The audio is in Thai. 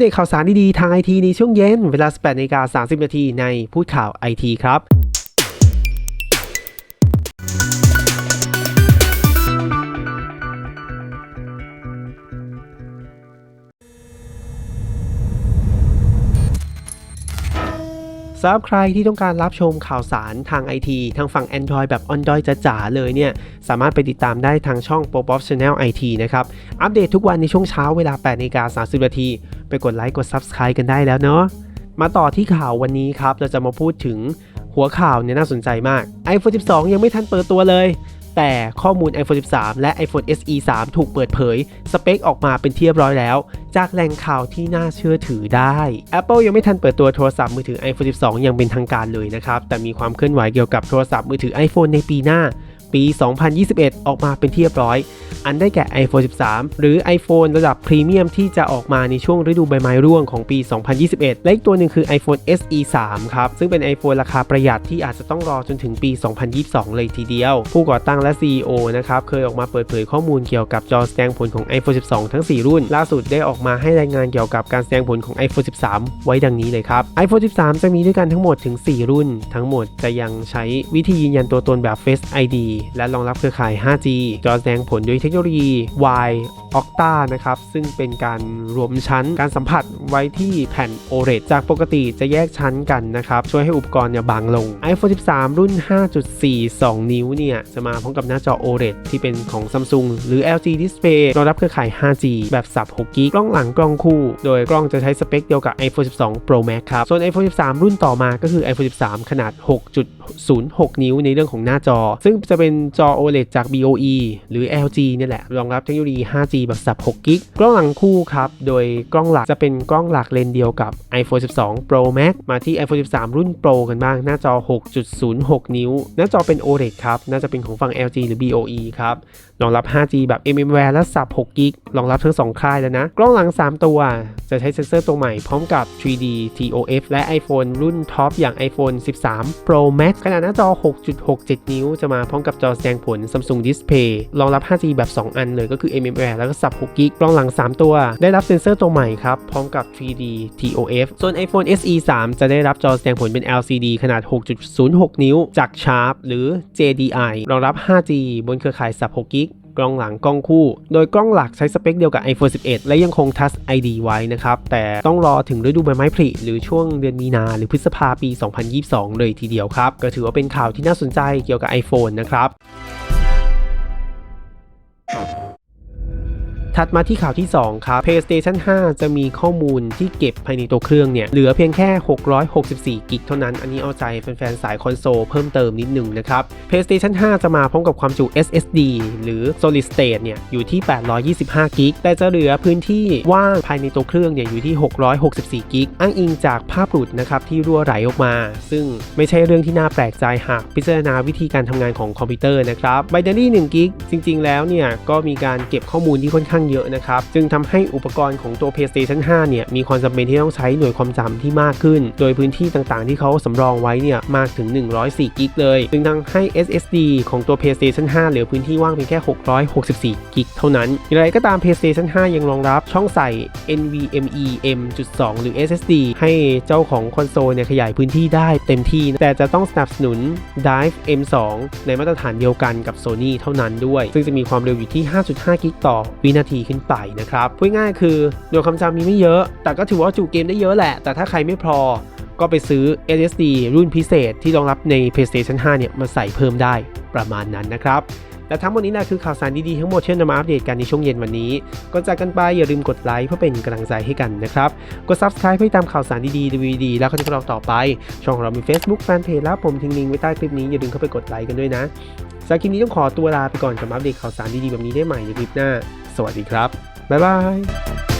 เด็กข่าวสารดีๆ ทางไอทีในช่วงเย็น เวลา 18นาฬิกา30 นาทีในพูดข่าวไอทีครับ สำหรับใครที่ต้องการรับชมข่าวสารทางไอทีทางฝั่ง Android แบบ Android จ๋าๆเลยเนี่ย สามารถไปติดตามได้ทางช่อง p o p o p Channel IT นะครับ อัปเดตทุกวันในช่วงเช้าเวลา8นาฬิกา30นาที ไปกดไลค์กด Subscribe กันได้แล้วเนาะ มาต่อที่ข่าววันนี้ครับ เราจะมาพูดถึงหัวข่าวเนี่ยน่าสนใจมาก iPhone 12 ยังไม่ทันเปิดตัวเลย แต่ข้อมูล iPhone 13 และ iPhone SE 3 ถูกเปิดเผย สเปคออกมาเป็นที่เรียบร้อยแล้ว จากแหล่งข่าวที่น่าเชื่อถือได้ Apple ยังไม่ทันเปิดตัวโทรศัพท์มือถือ iPhone 12 อย่างเป็นทางการเลยนะครับ แต่มีความเคลื่อนไหวเกี่ยวกับโทรศัพท์มือถือ iPhone ในปีหน้าปี 2021 ออกมาเป็นที่เรียบร้อย อันได้แก่ iPhone 13 หรือ iPhone ระดับพรีเมียมที่จะออกมาในช่วงฤดูใบไม้ร่วงของปี 2021 และอีกตัวหนึ่งคือ iPhone SE 3 ครับ ซึ่งเป็น iPhone ราคาประหยัดที่อาจจะต้องรอจนถึงปี 2022 เลยทีเดียว ผู้ก่อตั้งและ CEO นะครับ เคยออกมาเปิดเผยข้อมูลเกี่ยวกับจอแสดงผลของ iPhone 12 ทั้ง 4 รุ่น ล่าสุดได้ออกมาให้รายงานเกี่ยวกับการแสดงผลของ iPhone 13 ไว้ดังนี้เลยครับ iPhone 13 จะมีด้วยกันทั้งหมดถึง 4 รุ่น ทั้งหมดจะยังใช้วิธียืนยันตัวตนแบบ Face ID และรองรับเครือข่าย 5G จอแสดงผลด้วยเทคโนโลยี Y Octa นะครับ ซึ่งเป็นการรวมชั้นการสัมผัสไว้ที่แผ่น OLED จากปกติจะแยกชั้นกันนะครับ ช่วยให้อุปกรณ์เนี่ยบางลง iPhone 13 รุ่น 5.42 นิ้วเนี่ยจะมาพร้อมกับหน้าจอ OLED ที่เป็นของ Samsung หรือ LG Display รองรับเครือข่าย 5G แบบสับ 6 กิกกล้องหลังกล้องคู่ โดยกล้องจะใช้สเปคเดียวกับ iPhone 12 Pro Max ครับ ส่วน iPhone 13 รุ่นต่อมาก็คือ iPhone 13 ขนาด 6.06 นิ้วในเรื่องของหน้าจอ ซึ่งจะเป็นจอ OLED จาก BOE หรือ LG เนี่ยแหละ รองรับเทคโนโลยี 5G แบบสับ6กิกกล้องหลังคู่ครับ โดยกล้องหลักจะเป็นกล้องหลักเลนเดียวกับ iPhone 12 Pro Max มาที่ iPhone 13 รุ่น Pro กันบ้าง หน้าจอ 6.06 นิ้ว หน้าจอเป็น OLED ครับ น่าจะเป็นของฝั่ง LG หรือ BOE ครับรองรับ 5G แบบ mmWave และสับ6กิกรองรับทั้ง 2 ค่ายแล้วนะ กล้องหลัง 3 ตัว จะใช้เซ็นเซอร์ตัวใหม่พร้อมกับ 3D TOF และ iPhone รุ่นท็อปอย่าง iPhone 13 Pro Max ขนาดหน้าจอ 6.67 นิ้ว จะมาพร้อมกับจอแสดงผล Samsung Display รองรับ 5G แบบ 2 อันเลยก็คือ mmWave แล้วก็สับ6กิกกล้องหลัง 3 ตัว ได้รับเซ็นเซอร์ตัวใหม่ครับ พร้อมกับ 3D TOF ส่วน iPhone SE 3 จะได้รับจอแสดงผลเป็น LCD ขนาด 6.06 นิ้ว จาก Sharp หรือ JDI รองรับ 5G บนเครือข่ายสับ6กิกกล้องหลังกล้องคู่ โดยกล้องหลักใช้สเปคเดียวกับ iPhone 11 และยังคง Touch ID ไว้นะครับ แต่ต้องรอถึงฤดูใบไม้ผลิหรือช่วงเดือนมีนาหรือพฤษภาปี 2022 เลยทีเดียวครับ ก็ถือว่าเป็นข่าวที่น่าสนใจเกี่ยวกับ iPhone นะครับ ถัดมาที่ข่าวที่ 2 ครับ PlayStation 5 จะมีข้อมูลที่เก็บภายในตัวเครื่องเนี่ย เหลือเพียงแค่ 664 กิกเท่านั้น อันนี้เอาใจแฟนๆ สายคอนโซลเพิ่มเติมนิดหนึ่งนะครับ PlayStation 5 จะมาพร้อมกับความจุ SSD หรือ Solid State เนี่ย อยู่ที่ 825 กิก แต่จะเหลือพื้นที่ว่างภายในตัวเครื่องเนี่ย อยู่ที่ 664 กิก อ้างอิงจากภาพหลุดนะครับที่รั่วไหลออกมา ซึ่งไม่ใช่เรื่องที่น่าแปลกใจหากพิจารณาวิธีการทำงานของคอมพิวเตอร์นะครับ Binary 1กิก จริง ๆ แล้วเนี่ย ก็มีการเก็บข้อมูลที่ค่อนข้างเยอะนะครับ จึงทำให้อุปกรณ์ของตัว PlayStation 5 เนี่ย มีความจำเป็นที่ต้องใช้หน่วยความจำที่มากขึ้น โดยพื้นที่ต่างๆ ที่เขาสำรองไว้เนี่ย มากถึง 104 กิกเลย จึงทำให้ SSD ของตัว PlayStation 5 เหลือพื้นที่ว่างเพียงแค่ 664 กิกเท่านั้น อย่างไรก็ตาม PlayStation 5 ยังรองรับช่องใส่ NVMe M.2 หรือ SSD ให้เจ้าของคอนโซลเนี่ยขยายพื้นที่ได้เต็มที่ แต่จะต้องสนับสนุน Drive M2 ในมาตรฐานเดียวกันกับ Sony เท่านั้นด้วย ซึ่งจะมีความเร็วอยู่ที่ 5.5 กิกต่อวินาทีขึ้นไปนะครับพูดง่ายคือหน่วยความจำมีไม่เยอะ แต่ก็ถือว่าจุเกมได้เยอะแหละ แต่ถ้าใครไม่พอก็ไปซื้อ SSD รุ่นพิเศษที่รองรับใน PlayStation 5 เนี่ยมาใส่เพิ่มได้ประมาณนั้นนะครับ และทั้งหมดนี้นะคือข่าวสารดีๆทั้งหมดเช่นำมาอัปเดตกันในช่วงเย็นวันนี้ก่อนจากกันไปอย่าลืมกดไลค์เพื่อเป็นกำลังใจให้กันนะครับ กด Subscribe เพื่อติดตามข่าวสารดีๆดีดีๆแล้วก็จะเราต่อไป ช่องของเรามี Facebook Fanpage แล้วผมทิ้งลิงก์ไว้ใต้คลิปนี้อย่าลืมเข้าไปกดไลค์กันด้วยนะสำหรับคลิปนี้ต้องขอตัวลาไปก่อนกับอัปเดตข่าวสารดีๆแบบนี้ได้ใหม่ในคลิปหน้า สวัสดีครับบ๊ายบาย